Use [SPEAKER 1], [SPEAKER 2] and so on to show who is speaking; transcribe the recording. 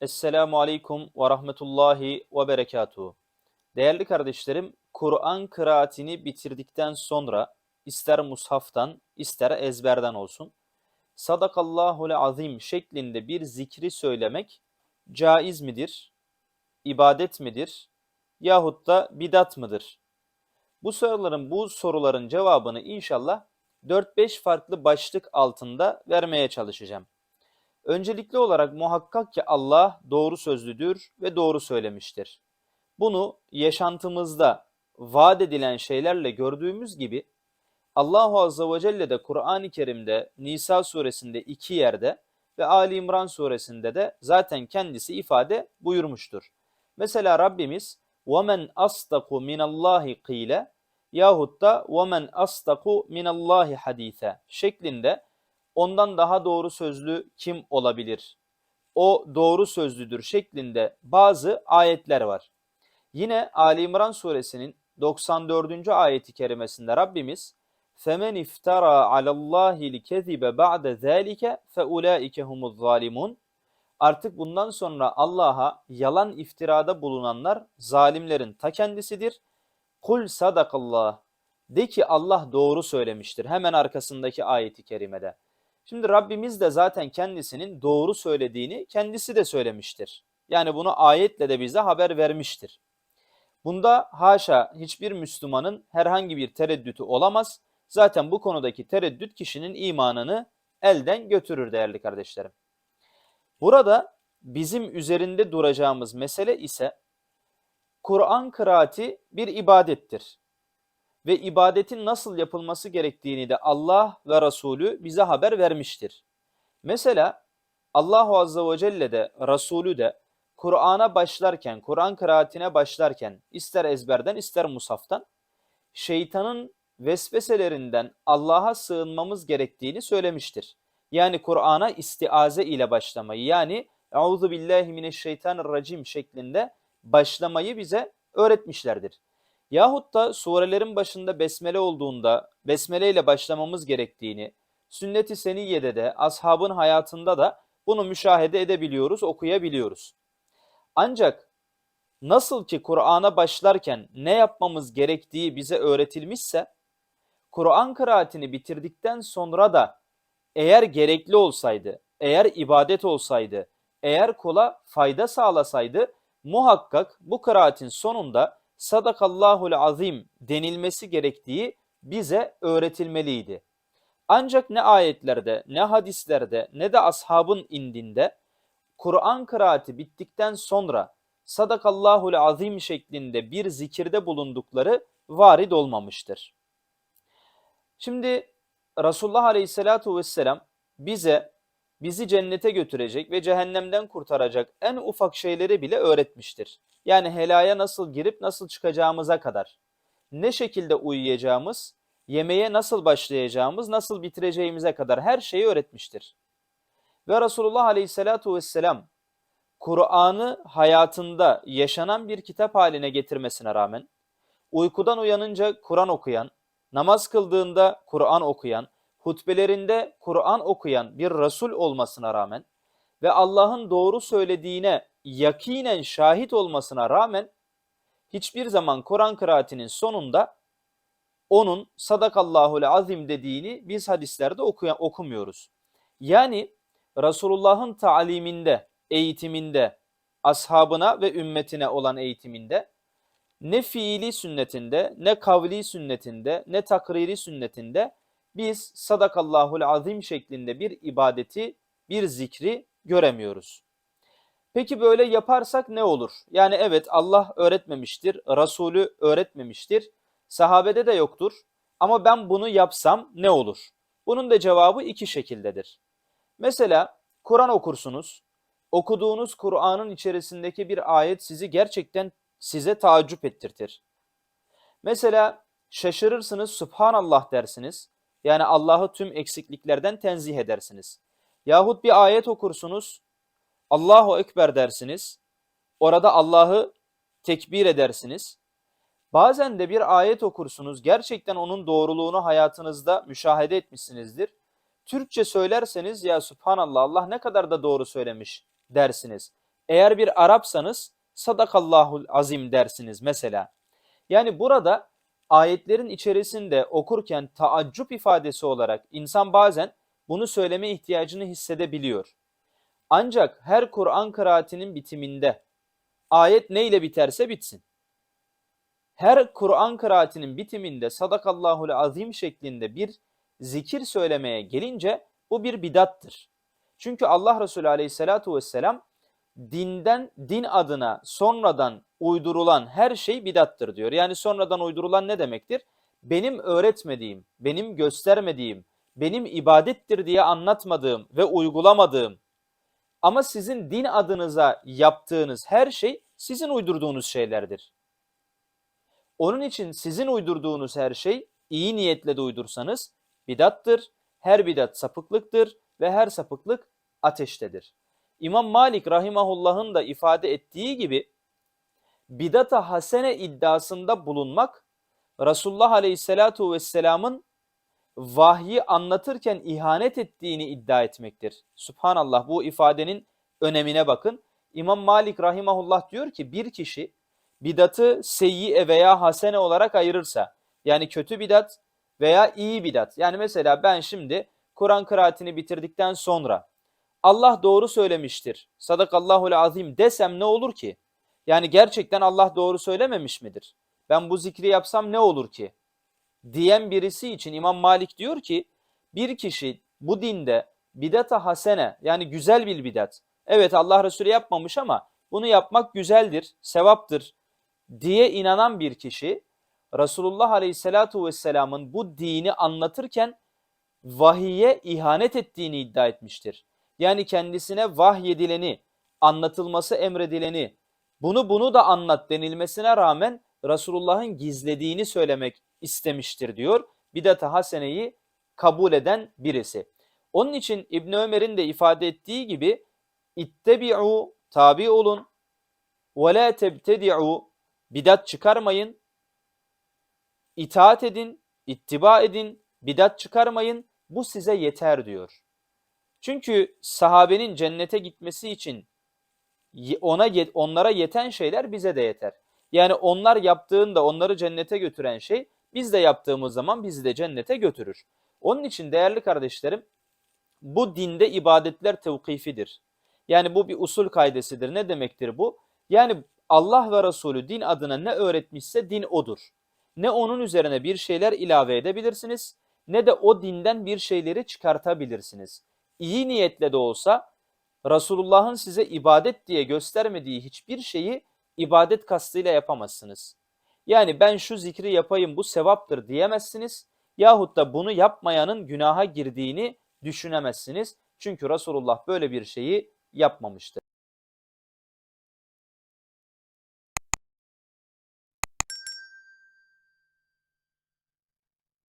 [SPEAKER 1] Esselamu Aleyküm ve Rahmetullahi ve Berekatuhu. Değerli kardeşlerim, Kur'an kıraatini bitirdikten sonra ister mushaftan ister ezberden olsun, Sadakallahul azim şeklinde bir zikri söylemek caiz midir, ibadet midir yahut da bidat mıdır? Bu soruların bu soruların cevabını inşallah 4-5 farklı başlık altında vermeye çalışacağım. Öncelikli olarak muhakkak ki Allah doğru sözlüdür ve doğru söylemiştir. Bunu yaşantımızda vaat edilen şeylerle gördüğümüz gibi Allahu Azze ve Celle de Kur'an-ı Kerim'de Nisa suresinde iki yerde ve Ali İmran suresinde de zaten kendisi ifade buyurmuştur. Mesela Rabbimiz وَمَنْ أَصْدَقُ مِنَ اللّٰهِ قِيلَ yahut da وَمَنْ أَصْدَقُ مِنَ اللّٰهِ حَد۪يثًا şeklinde ondan daha doğru sözlü kim olabilir? O doğru sözlüdür şeklinde bazı ayetler var. Yine Ali İmran suresinin 94. ayeti kerimesinde Rabbimiz فَمَنْ اِفْتَرَى عَلَى اللّٰهِ الْكَذِبَ بَعْدَ ذَٰلِكَ فَاُولَٰئِكَ هُمُ الظَّالِمُونَ Artık bundan sonra Allah'a yalan iftirada bulunanlar zalimlerin ta kendisidir. Kul sadakallah. De ki Allah doğru söylemiştir. Hemen arkasındaki ayeti kerimede. Şimdi Rabbimiz de zaten kendisinin doğru söylediğini kendisi de söylemiştir. Yani bunu ayetle de bize haber vermiştir. Bunda haşa hiçbir Müslümanın herhangi bir tereddütü olamaz. Zaten bu konudaki tereddüt kişinin imanını elden götürür değerli kardeşlerim. Burada bizim üzerinde duracağımız mesele ise Kur'an kıraati bir ibadettir. Ve ibadetin nasıl yapılması gerektiğini de Allah ve Resulü bize haber vermiştir. Mesela Allahu Azze ve Celle de Resulü de Kur'an'a başlarken, Kur'an kıraatine başlarken ister ezberden ister musaftan şeytanın vesveselerinden Allah'a sığınmamız gerektiğini söylemiştir. Yani Kur'an'a istiaze ile başlamayı yani Euzu billahi mineşşeytanirracim şeklinde başlamayı bize öğretmişlerdir. Yahut da surelerin başında besmele olduğunda besmele ile başlamamız gerektiğini, sünnet-i seniyede de ashabın hayatında da bunu müşahede edebiliyoruz, okuyabiliyoruz. Ancak nasıl ki Kur'an'a başlarken ne yapmamız gerektiği bize öğretilmişse, Kur'an kıraatini bitirdikten sonra da eğer gerekli olsaydı, eğer ibadet olsaydı, eğer kula fayda sağlasaydı muhakkak bu kıraatin sonunda sadakallahul azim denilmesi gerektiği bize öğretilmeliydi. Ancak ne ayetlerde, ne hadislerde, ne de ashabın indinde Kur'an kıraati bittikten sonra sadakallahul azim şeklinde bir zikirde bulundukları varid olmamıştır. Şimdi Resulullah Aleyhisselatü Vesselam bize bizi cennete götürecek ve cehennemden kurtaracak en ufak şeyleri bile öğretmiştir. Yani helaya nasıl girip nasıl çıkacağımıza kadar. Ne şekilde uyuyacağımız, yemeğe nasıl başlayacağımız, nasıl bitireceğimize kadar her şeyi öğretmiştir. Ve Resulullah Aleyhisselatü Vesselam Kur'an'ı hayatında yaşanan bir kitap haline getirmesine rağmen uykudan uyanınca Kur'an okuyan, namaz kıldığında Kur'an okuyan, hutbelerinde Kur'an okuyan bir Resul olmasına rağmen ve Allah'ın doğru söylediğine yakinen şahit olmasına rağmen hiçbir zaman Kur'an kıraatinin sonunda onun sadakallahul azim dediğini biz hadislerde okuyan, okumuyoruz. Yani Resulullah'ın taliminde, eğitiminde, ashabına ve ümmetine olan eğitiminde ne fiili sünnetinde, ne kavli sünnetinde, ne takriri sünnetinde biz sadakallahul azim şeklinde bir ibadeti, bir zikri göremiyoruz. Peki böyle yaparsak ne olur? Yani evet Allah öğretmemiştir, Resulü öğretmemiştir, sahabede de yoktur ama ben bunu yapsam ne olur? Bunun da cevabı iki şekildedir. Mesela Kur'an okursunuz, okuduğunuz Kur'an'ın içerisindeki bir ayet sizi gerçekten size taaccüp ettirtir. Mesela şaşırırsınız, Subhanallah dersiniz. Yani Allah'ı tüm eksikliklerden tenzih edersiniz. Yahut bir ayet okursunuz, Allahu Ekber dersiniz. Orada Allah'ı tekbir edersiniz. Bazen de bir ayet okursunuz, gerçekten onun doğruluğunu hayatınızda müşahede etmişsinizdir. Türkçe söylerseniz ya Subhanallah Allah ne kadar da doğru söylemiş dersiniz. Eğer bir Arapsanız sadakallahul azim dersiniz mesela. Yani burada ayetlerin içerisinde okurken taaccüp ifadesi olarak insan bazen bunu söyleme ihtiyacını hissedebiliyor. Ancak her Kur'an kıraatinin bitiminde ayet neyle biterse bitsin. Her Kur'an kıraatinin bitiminde sadakallahul azim şeklinde bir zikir söylemeye gelince bu bir bidattır. Çünkü Allah Resulü aleyhissalatu vesselam dinden, din adına sonradan uydurulan her şey bidattır diyor. Yani sonradan uydurulan ne demektir? Benim öğretmediğim, benim göstermediğim, benim ibadettir diye anlatmadığım ve uygulamadığım ama sizin din adınıza yaptığınız her şey sizin uydurduğunuz şeylerdir. Onun için sizin uydurduğunuz her şey iyi niyetle de uydursanız bidattır. Her bidat sapıklıktır ve her sapıklık ateştedir. İmam Malik rahimahullah'ın da ifade ettiği gibi bidata hasene iddiasında bulunmak Resulullah aleyhissalatu vesselamın vahyi anlatırken ihanet ettiğini iddia etmektir. Subhanallah bu ifadenin önemine bakın. İmam Malik rahimahullah diyor ki bir kişi bidatı seyyiye veya hasene olarak ayırırsa yani kötü bidat veya iyi bidat. Yani mesela ben şimdi Kur'an kıraatini bitirdikten sonra Allah doğru söylemiştir. Sadakallahul azim desem ne olur ki? Yani gerçekten Allah doğru söylememiş midir? Ben bu zikri yapsam ne olur ki? Diyen birisi için İmam Malik diyor ki bir kişi bu dinde bidata hasene yani güzel bir bidat. Evet Allah Resulü yapmamış ama bunu yapmak güzeldir, sevaptır diye inanan bir kişi Resulullah Aleyhisselatu Vesselam'ın bu dini anlatırken vahiye ihanet ettiğini iddia etmiştir. Yani kendisine vahyedileni, anlatılması emredileni, bunu bunu da anlat denilmesine rağmen Resulullah'ın gizlediğini söylemek istemiştir diyor. Bidat-ı haseneyi kabul eden birisi. Onun için İbn Ömer'in de ifade ettiği gibi ittebi'u tabi olun ve la tebtedi'u bidat çıkarmayın itaat edin, ittiba edin, bidat çıkarmayın. Bu size yeter diyor. Çünkü sahabenin cennete gitmesi için ona onlara yeten şeyler bize de yeter. Yani onlar yaptığında onları cennete götüren şey biz de yaptığımız zaman bizi de cennete götürür. Onun için değerli kardeşlerim bu dinde ibadetler tevkifidir. Yani bu bir usul kaydesidir. Ne demektir bu? Yani Allah ve Resulü din adına ne öğretmişse din odur. Ne onun üzerine bir şeyler ilave edebilirsiniz ne de o dinden bir şeyleri çıkartabilirsiniz. İyi niyetle de olsa Resulullah'ın size ibadet diye göstermediği hiçbir şeyi ibadet kastıyla yapamazsınız. Yani ben şu zikri yapayım bu sevaptır diyemezsiniz yahut da bunu yapmayanın günaha girdiğini düşünemezsiniz. Çünkü Resulullah böyle bir şeyi yapmamıştır.